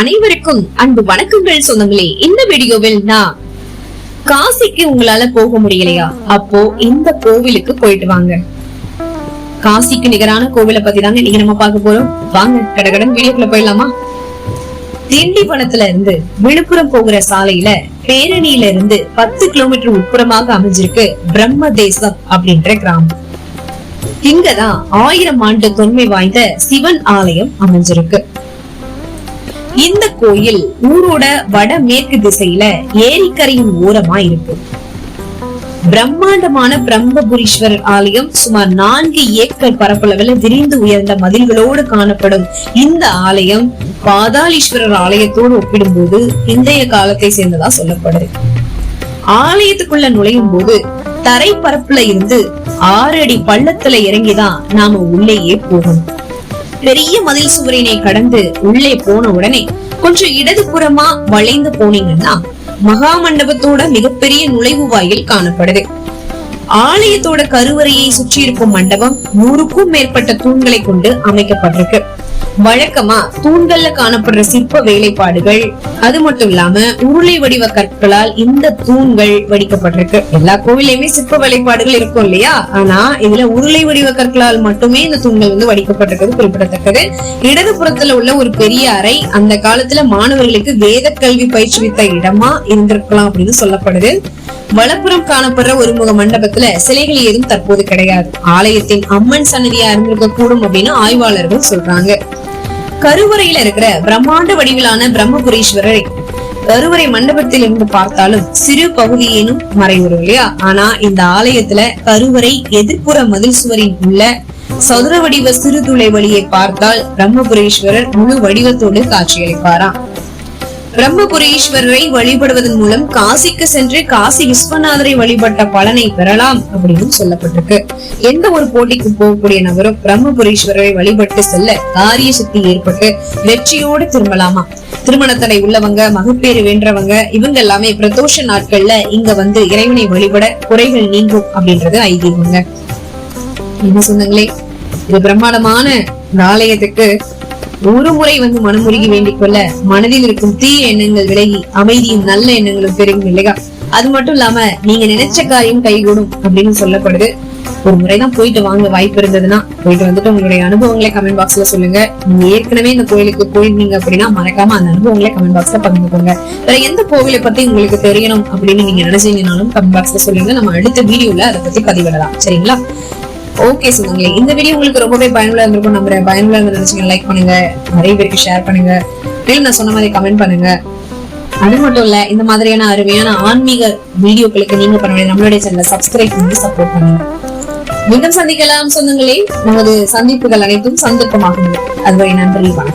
அனைவருக்கும் அன்பு வணக்கங்கள் சொந்தங்களே. இந்த வீடியோவில் நான் காசிக்கு உங்களால போக முடியலையா? அப்போ இந்த கோவிலுக்கு போயிட்டு வாங்க. காசிக்கு நிகரான கோவிலை பத்தி தாங்க நீங்க நம்ம பார்க்க போறோம். வாங்க கடகடன் வீடியோக்குள்ள போயிடலாமா? திண்டிவனத்துல இருந்து விழுப்புரம் போகிற சாலையில பேரணியில இருந்து பத்து கிலோமீட்டர் உட்புறமாக அமைஞ்சிருக்கு பிரம்ம தேசம் அப்படின்ற கிராமம். இங்கதான் ஆயிரம் ஆண்டு தொன்மை வாய்ந்த சிவன் ஆலயம் அமைஞ்சிருக்கு. இந்த கோயில் ஊரோட வடமேற்கு திசையில ஏரிக்கரையின் ஓரமா இருக்கு பிரம்மாண்டமான பிரம்மபுரீஸ்வரர் ஆலயம் சுமார் நான்கு ஏக்கர் பரப்பளவில் விரிந்து உயர்ந்த மதில்களோடு காணப்படும் இந்த ஆலயம் பாதாளீஸ்வரர் ஆலயத்தோடு ஒப்பிடும்போது இன்றைய காலத்தை சேர்ந்ததா சொல்லப்படுது. ஆலயத்துக்குள்ள நுழையும் போது தரை பரப்புல இருந்து ஆறு அடி பள்ளத்துல இறங்கிதான் நாம உள்ளேயே போகணும். பெரிய மதில் சுவரினை கடந்து உள்ளே போன உடனே கொஞ்சம் இடதுபுறமா வளைந்து போனீங்கன்னா மகா மண்டபத்தோட மிகப்பெரிய நுழைவு வாயில் காணப்படுது. ஆலயத்தோட கருவறையை சுற்றி இருக்கும் மண்டபம் நூறுக்கும் மேற்பட்ட தூண்களை கொண்டு அமைக்கப்பட்டிருக்கு. வழக்கமா தூண்கள்ல காணப்படுற சிற்ப வேலைப்பாடுகள் அது மட்டும் இல்லாம உருளை வடிவ கற்களால் இந்த தூண்கள் வடிக்கப்பட்டிருக்கு. எல்லா கோவிலையுமே சிற்ப வேலைப்பாடுகள் இருக்கும் இல்லையா? ஆனா இதுல உருளை வடிவ கற்களால் மட்டுமே இந்த தூண்கள் வந்து வடிக்கப்பட்டிருக்கிறது குறிப்பிடத்தக்கது. இடதுபுறத்துல உள்ள ஒரு பெரிய அறை அந்த காலத்துல மாணவர்களுக்கு வேத கல்வி பயிற்றுவித்த இடமா இருந்திருக்கலாம் அப்படின்னு சொல்லப்படுது. வலப்புறம் காணப்படுற ஒரு முக மண்டபத்துல சிலைகள் ஏதும் தற்போது கிடையாது. ஆலயத்தின் அம்மன் சன்னதியா இருந்திருக்க கூடும் அப்படின்னு ஆய்வாளர்கள் சொல்றாங்க. கருவறையில இருக்கிற பிரம்மாண்ட வடிவிலான பிரம்மபுரீஸ்வரரை கருவறை மண்டபத்தில் இருந்து பார்த்தாலும் சிறு பகுதியேனும் மறைவுறும் இல்லையா? ஆனா இந்த ஆலயத்துல கருவறை எதிர்ப்புற மதில் சுவரின் உள்ள சதுர வடிவ சிறு துளை வழியை பார்த்தால் பிரம்மபுரீஸ்வரர் முழு வடிவத்தோடு காட்சியளிப்பாராம். பிரம்மபுரீஸ்வரரை வழிபடுவதன் மூலம் காசிக்கு சென்று காசி விஸ்வநாதரை வழிபட்ட பலனை பெறலாம் அப்படின்னு சொல்லப்பட்டிருக்கு. எந்த ஒரு போட்டிக்கு போகக்கூடிய நபரும் பிரம்மபுரீஸ்வரரை வழிபட்டு செல்ல காரிய சக்தி ஏற்பட்டு வெற்றியோடு திரும்பலாமா? திருமண தடை உள்ளவங்க மகப்பேறு வென்றவங்க இவங்க எல்லாமே பிரதோஷ நாட்கள்ல இங்க வந்து இறைவனை வழிபட குறைகள் நீங்கும் அப்படின்றது ஐதீகங்க. என்ன சொன்னங்களே? இது பிரம்மாண்டமான இந்த ஆலயத்துக்கு ஒரு முறை வந்து மனமுருகி வேண்டிக் கொள்ள மனதில் இருக்கும் தீய எண்ணங்கள் விலகி அமைதியும் நல்ல எண்ணங்களும் பெருகும் இல்லையா? அது மட்டும் இல்லாம நீங்க நினைச்ச காரியம் கைகூடும் அப்படின்னு சொல்லப்படுது. ஒரு முறைதான் போயிட்டு வாங்க வாய்ப்பு இருந்ததுன்னா போயிட்டு வந்துட்டு உங்களுடைய அனுபவங்களை கமெண்ட் பாக்ஸ்ல சொல்லுங்க. நீங்க ஏற்கனவே இந்த கோயிலுக்கு போயிருந்தீங்க அப்படின்னா மறக்காம அந்த அனுபவங்களை கமெண்ட் பாக்ஸ்ல பகிர்ந்துக்கோங்க. வேற எந்த கோவிலை பத்தி உங்களுக்கு தெரியணும் அப்படின்னு நீங்க நினைச்சீங்கனாலும் கமெண்ட் பாக்ஸ்ல சொல்லுங்க. நம்ம அடுத்த வீடியோல அதை பத்தி பதிவிடலாம். சரிங்களா? ஓகே சொல்லுங்களே இந்த வீடியோ உங்களுக்கு ரொம்பவே பயனுள்ள இருந்திருக்கும் நம்புறேன். பயனுள்ள இருந்து லைக் பண்ணுங்க. நிறைய பேருக்கு ஷேர் பண்ணுங்க. மேலும் நான் சொன்ன மாதிரி கமெண்ட் பண்ணுங்க. அது மட்டும் இல்ல இந்த மாதிரியான அருமையான ஆன்மீக வீடியோக்களுக்கு நீங்க பண்ண வேண்டிய நம்மளுடைய சேனலை சப்ஸ்கிரைப் பண்ணி சப்போர்ட் பண்ணுங்க. மீண்டும் சந்திக்கலாம் சொந்தங்களே. நமது சந்திப்புகள் அனைத்தும் சந்தர்ப்பமாகும். அதுவரை நன்றி வணக்கம்.